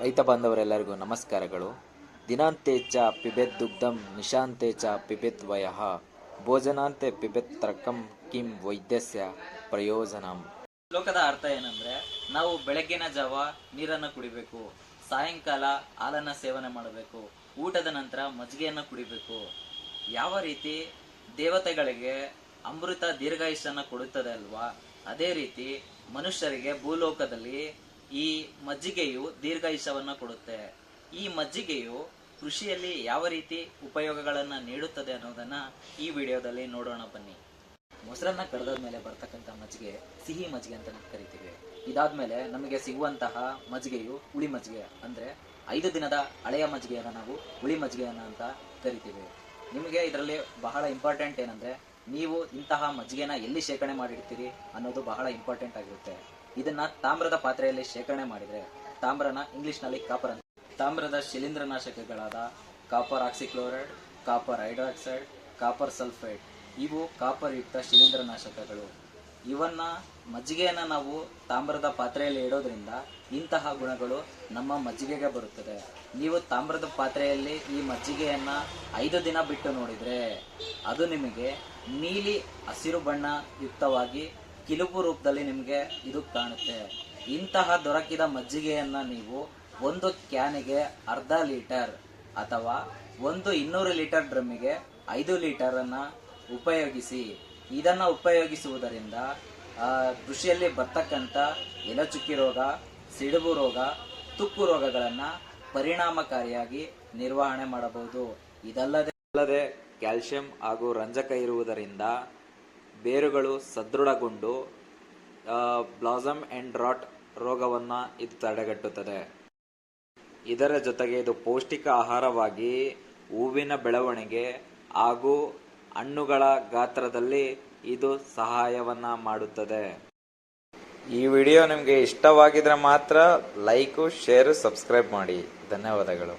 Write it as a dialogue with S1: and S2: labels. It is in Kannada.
S1: ರೈತ ಬಾಂಧವರೆಲ್ಲರಿಗೂ ನಮಸ್ಕಾರಗಳು. ದಿನಾಂತೆ ಚ ಪಿಬೆತ್ ದುಗ್ಧಂ, ನಿಶಾಂತೆ ಚ ಪಿಬೆತ್ ವಯಃ, ಭೋಜನಾಂತೆ ಪಿಬೆತ್ ತರ್ಕಂ ಕಿಂ ವೈದ್ಯಸ್ಯ ಪ್ರಯೋಜನಂ.
S2: ಶ್ಲೋಕದ ಅರ್ಥ ಏನಂದ್ರೆ, ನಾವು ಬೆಳಗ್ಗಿನ ಜಾವ ನೀರನ್ನು ಕುಡಿಬೇಕು, ಸಾಯಂಕಾಲ ಹಾಲನ್ನ ಸೇವನೆ ಮಾಡಬೇಕು, ಊಟದ ನಂತರ ಮಜ್ಜಿಗೆಯನ್ನು ಕುಡಿಬೇಕು. ಯಾವ ರೀತಿ ದೇವತೆಗಳಿಗೆ ಅಮೃತ ದೀರ್ಘಾಯುಷನ್ನು ಕೊಡುತ್ತದೆ ಅಲ್ವಾ? ಅದೇ ರೀತಿ ಮನುಷ್ಯರಿಗೆ ಭೂಲೋಕದಲ್ಲಿ ಈ ಮಜ್ಜಿಗೆಯು ದೀರ್ಘಾಯುಷ್ಯವನ್ನ ಕೊಡುತ್ತೆ. ಈ ಮಜ್ಜಿಗೆಯು ಕೃಷಿಯಲ್ಲಿ ಯಾವ ರೀತಿ ಉಪಯೋಗಗಳನ್ನ ನೀಡುತ್ತದೆ ಅನ್ನೋದನ್ನ ಈ ವಿಡಿಯೋದಲ್ಲಿ ನೋಡೋಣ ಬನ್ನಿ. ಮೊಸರನ್ನ ಕಡ್ದಾದ್ಮೇಲೆ ಬರ್ತಕ್ಕಂಥ ಮಜ್ಜಿಗೆ ಸಿಹಿ ಮಜ್ಜಿಗೆ ಅಂತ ಕರಿತೀವಿ. ಇದಾದ್ಮೇಲೆ ನಮಗೆ ಸಿಗುವಂತಹ ಮಜ್ಜಿಗೆಯು ಹುಳಿ ಮಜ್ಜಿಗೆ ಅಂದ್ರೆ ಐದು ದಿನದ ಹಳೆಯ ಮಜ್ಜಿಗೆಯನ್ನ ನಾವು ಹುಳಿ ಮಜ್ಜಿಗೆಯನ್ನ ಅಂತ ಕರಿತೀವಿ. ನಿಮಗೆ ಇದರಲ್ಲಿ ಬಹಳ ಇಂಪಾರ್ಟೆಂಟ್ ಏನಂದ್ರೆ ನೀವು ಇಂತಹ ಮಜ್ಜಿಗೆನ ಎಲ್ಲಿ ಶೇಖರಣೆ ಮಾಡಿಡ್ತೀರಿ ಅನ್ನೋದು ಬಹಳ ಇಂಪಾರ್ಟೆಂಟ್ ಆಗಿರುತ್ತೆ. ಇದನ್ನ ತಾಮ್ರದ ಪಾತ್ರೆಯಲ್ಲಿ ಶೇಖರಣೆ ಮಾಡಿದ್ರೆ ತಾಮ್ರನ ಇಂಗ್ಲಿಷ್ನಲ್ಲಿ ಕಾಪರ್ ಅಂತ. ತಾಮ್ರದ ಶಿಲೀಂಧ್ರನಾಶಕಗಳಾದ copper oxychloride copper hydroxide copper sulphide ಇವು ಕಾಪರ್ ಯುಕ್ತ ಶಿಲೀಂಧ್ರನಾಶಕಗಳು. ಇವನ್ನ ಮಜ್ಜಿಗೆಯನ್ನು ನಾವು ತಾಮ್ರದ ಪಾತ್ರೆಯಲ್ಲಿ ಇಡೋದ್ರಿಂದ ಇಂತಹ ಗುಣಗಳು ನಮ್ಮ ಮಜ್ಜಿಗೆಗೆ ಬರುತ್ತದೆ. ನೀವು ತಾಮ್ರದ ಪಾತ್ರೆಯಲ್ಲಿ ಈ ಮಜ್ಜಿಗೆಯನ್ನ ಐದು ದಿನ ಬಿಟ್ಟು ನೋಡಿದ್ರೆ ಅದು ನಿಮಗೆ ನೀಲಿ ಹಸಿರು ಬಣ್ಣ ಯುಕ್ತವಾಗಿ ಕಿಲುಪು ರೂಪದಲ್ಲಿ ನಿಮಗೆ ಇದು ಕಾಣುತ್ತೆ. ಇಂತಹ ದೊರಕಿದ ಮಜ್ಜಿಗೆಯನ್ನು ನೀವು ಒಂದು ಕ್ಯಾನಿಗೆ ಅರ್ಧ ಲೀಟರ್ ಅಥವಾ ಒಂದು ಇನ್ನೂರು ಲೀಟರ್ ಡ್ರಮ್ಮಿಗೆ ಐದು ಲೀಟರನ್ನು ಉಪಯೋಗಿಸಿ. ಇದನ್ನು ಉಪಯೋಗಿಸುವುದರಿಂದ ಕೃಷಿಯಲ್ಲಿ ಬರ್ತಕ್ಕಂಥ ಎಲೆಚುಕ್ಕಿ ರೋಗ, ಸಿಡುಬು ರೋಗ, ತುಕ್ಕು ರೋಗಗಳನ್ನು ಪರಿಣಾಮಕಾರಿಯಾಗಿ ನಿರ್ವಹಣೆ ಮಾಡಬಹುದು. ಇದಲ್ಲದೆ
S1: ಅಲ್ಲದೆ ಕ್ಯಾಲ್ಸಿಯಂ ಹಾಗೂ ರಂಜಕ ಇರುವುದರಿಂದ ಬೇರುಗಳು ಸದೃಢಗೊಂಡು ಬ್ಲಾಸಮ್ ಅಂಡ್ ರಾಟ್ ರೋಗವನ್ನು ಇದು ತಡೆಗಟ್ಟುತ್ತದೆ. ಇದರ ಜೊತೆಗೆ ಇದು ಪೌಷ್ಟಿಕ ಆಹಾರವಾಗಿ ಹೂವಿನ ಬೆಳವಣಿಗೆ ಹಾಗೂ ಹಣ್ಣುಗಳ ಗಾತ್ರದಲ್ಲಿ ಇದು ಸಹಾಯವನ್ನ ಮಾಡುತ್ತದೆ. ಈ ವಿಡಿಯೋ ನಿಮಗೆ ಇಷ್ಟವಾಗಿದ್ರೆ ಮಾತ್ರ ಲೈಕು, ಶೇರು, ಸಬ್ಸ್ಕ್ರೈಬ್ ಮಾಡಿ. ಧನ್ಯವಾದಗಳು.